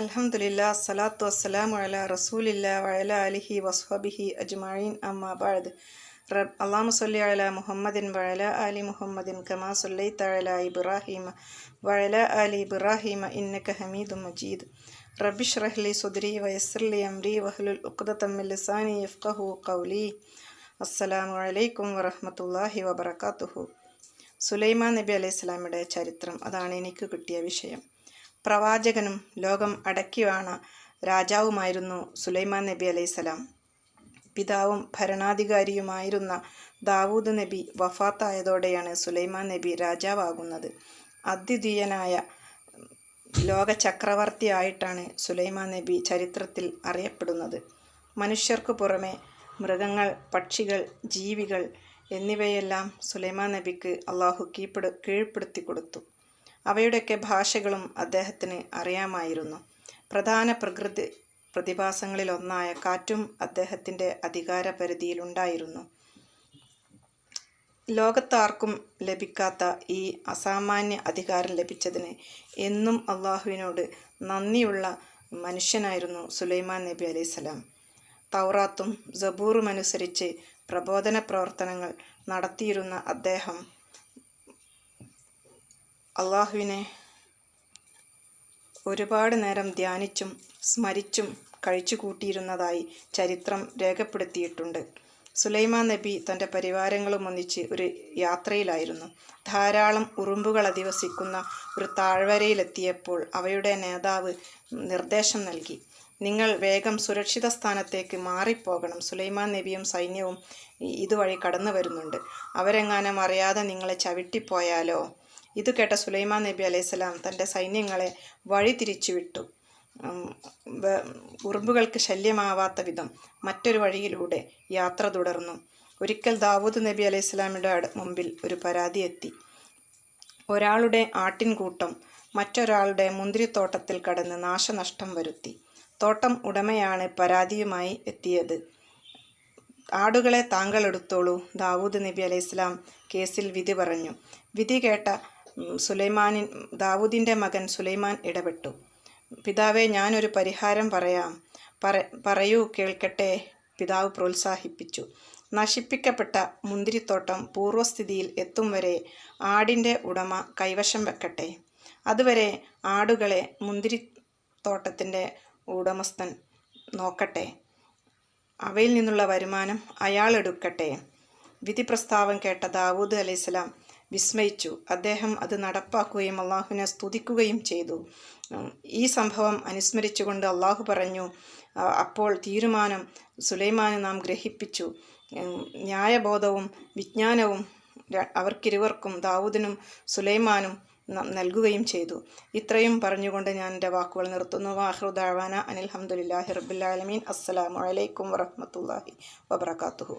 അൽഹംദുലില്ലാ അസ്സലാത്തു വസ്സലാമു അല റസൂലില്ല വഅല അലിഹി വസ്ഹബിഹി അജ്മഈൻ അമ്മാ ബഅദ്. റബ് അള്ളാഹു സല്ലി അല മുഹമ്മദിൻ വഅല ആലി മുഹമ്മദിൻ കമാ സല്ലൈത അല ഇബ്രാഹിമ വഅല ആലി ഇബ്രാഹിമ ഇന്നക ഹമീദു മജീദ്. റബിഷ് ലി സുദ്രി വയസ്സിർ ലി അംരി വഹ്ലുൽ ഉഖ്ദതം മിൻ ലിസാനി യഫ്ഖഹു ഖൗലി. അസ്സലാമു അലൈക്കും വറഹ്മത്തുള്ളാഹി വബറകാതുഹു സുലൈമാൻ നബി അലൈഹി സ്വലാമിയുടെ ചരിത്രം അതാണ് എനിക്ക് കിട്ടിയ വിഷയം. പ്രവാചകനും ലോകം അടക്കിവാണ രാജാവുമായിരുന്നു സുലൈമാൻ നബി അലൈഹിസ്സലാം പിതാവും ഭരണാധികാരിയുമായിരുന്ന ദാവൂദ് നബി വഫാത്തായതോടെയാണ് സുലൈമാൻ നബി രാജാവാകുന്നത്. അദ്വിതീയനായ ലോക ചക്രവർത്തിയായിട്ടാണ് സുലൈമാൻ നബി ചരിത്രത്തിൽ അറിയപ്പെടുന്നത്. മനുഷ്യർക്ക് പുറമെ മൃഗങ്ങൾ പക്ഷികൾ ജീവികൾ എന്നിവയെല്ലാം സുലൈമാൻ നബിക്ക് അള്ളാഹു കീഴ്പ്പെടു കീഴ്പ്പെടുത്തി കൊടുത്തു അവയുടെയൊക്കെ ഭാഷകളും അദ്ദേഹത്തിന് അറിയാമായിരുന്നു. പ്രധാന പ്രകൃതി പ്രതിഭാസങ്ങളിലൊന്നായ കാറ്റും അദ്ദേഹത്തിന്റെ അധികാര പരിധിയിലുണ്ടായിരുന്നു ലോകത്താർക്കും ലഭിക്കാത്ത ഈ അസാമാന്യ അധികാരം ലഭിച്ചതിന് എന്നും അള്ളാഹുവിനോട് നന്ദിയുള്ള മനുഷ്യനായിരുന്നു സുലൈമാൻ നബി അലൈഹിസ്സലാം തൗറാത്തും ജബൂറും അനുസരിച്ച് പ്രബോധന പ്രവർത്തനങ്ങൾ നടത്തിയിരുന്ന അദ്ദേഹം അള്ളാഹുവിനെ ഒരുപാട് നേരം ധ്യാനിച്ചും സ്മരിച്ചും കഴിച്ചു കൂട്ടിയിരുന്നതായി ചരിത്രം രേഖപ്പെടുത്തിയിട്ടുണ്ട്. സുലൈമാൻ നബി തന്റെ പരിവാരങ്ങളും ഒന്നിച്ച് ഒരു യാത്രയിലായിരുന്നു. ധാരാളം ഉറുമ്പുകൾ അധിവസിക്കുന്ന ഒരു താഴ്വരയിലെത്തിയപ്പോൾ അവയുടെ നേതാവ് നിർദ്ദേശം നൽകി നിങ്ങൾ വേഗം സുരക്ഷിത സ്ഥാനത്തേക്ക് മാറിപ്പോകണം. സുലൈമാൻ നബിയും സൈന്യവും ഇതുവഴി കടന്നു വരുന്നുണ്ട് അവരെങ്ങാനും അറിയാതെ നിങ്ങളെ ചവിട്ടിപ്പോയാലോ? ഇത് കേട്ട സുലൈമാൻ നബി അലൈഹിസ്സലാം തന്റെ സൈന്യങ്ങളെ വഴി തിരിച്ചുവിട്ടു ഉറുമ്പുകൾക്ക് ശല്യമാവാത്ത വിധം മറ്റൊരു വഴിയിലൂടെ യാത്ര തുടർന്നു. ഒരിക്കൽ ദാവൂദ് നബി അലൈഹി സ്വലാമിയുടെ മുമ്പിൽ ഒരു പരാതി എത്തി. ഒരാളുടെ ആട്ടിൻകൂട്ടം മറ്റൊരാളുടെ മുന്തിരിത്തോട്ടത്തിൽ കടന്ന് നാശനഷ്ടം വരുത്തി. തോട്ടം ഉടമയാണ് പരാതിയുമായി എത്തിയത്. ആടുകളെ താങ്കൾ എടുത്തോളൂ ദാവൂദ് നബി അലൈഹിസ്ലാം കേസിൽ വിധി പറഞ്ഞു. വിധി കേട്ട സുലൈമാനിൻ ദാവൂദിന്റെ മകൻ സുലൈമാൻ ഇടപെട്ടു. പിതാവെ ഞാനൊരു പരിഹാരം പറയാം. പറ പറയൂ കേൾക്കട്ടെ പിതാവ് പ്രോത്സാഹിപ്പിച്ചു. നശിപ്പിക്കപ്പെട്ട മുന്തിരിത്തോട്ടം പൂർവസ്ഥിതിയിൽ എത്തും വരെ ആടിന്റെ ഉടമ കൈവശം വെക്കട്ടെ. അതുവരെ ആടുകളെ മുന്തിരിത്തോട്ടത്തിന്റെ ഉടമസ്ഥൻ നോക്കട്ടെ. അവയിൽ നിന്നുള്ള വരുമാനം അയാൾ എടുക്കട്ടെ വിധി പ്രസ്താവം കേട്ട ദാവൂദ് അലൈഹിസ്സലാം വിസ്മയിച്ചു. അദ്ദേഹം അത് നടപ്പാക്കുകയും അള്ളാഹുവിനെ സ്തുതിക്കുകയും ചെയ്തു. ഈ സംഭവം അനുസ്മരിച്ചുകൊണ്ട് അള്ളാഹു പറഞ്ഞു അപ്പോൾ തീരുമാനം സുലൈമാന് നാം ഗ്രഹിപ്പിച്ചു. ന്യായബോധവും വിജ്ഞാനവും അവർക്കിരുവർക്കും ദാവൂദിനും സുലൈമാനും നൽകുകയും ചെയ്തു. ഇത്രയും പറഞ്ഞുകൊണ്ട് ഞാൻ എന്റെ വാക്കുകൾ നിർത്തുന്നു. വാഹൃദാവാന അനിൽഹമുല്ലാഹി റബുല്ലാലമീൻ അസ്സലാമു അലൈക്കും വറഹമത്തല്ലാഹി വബർക്കാത്തുഹു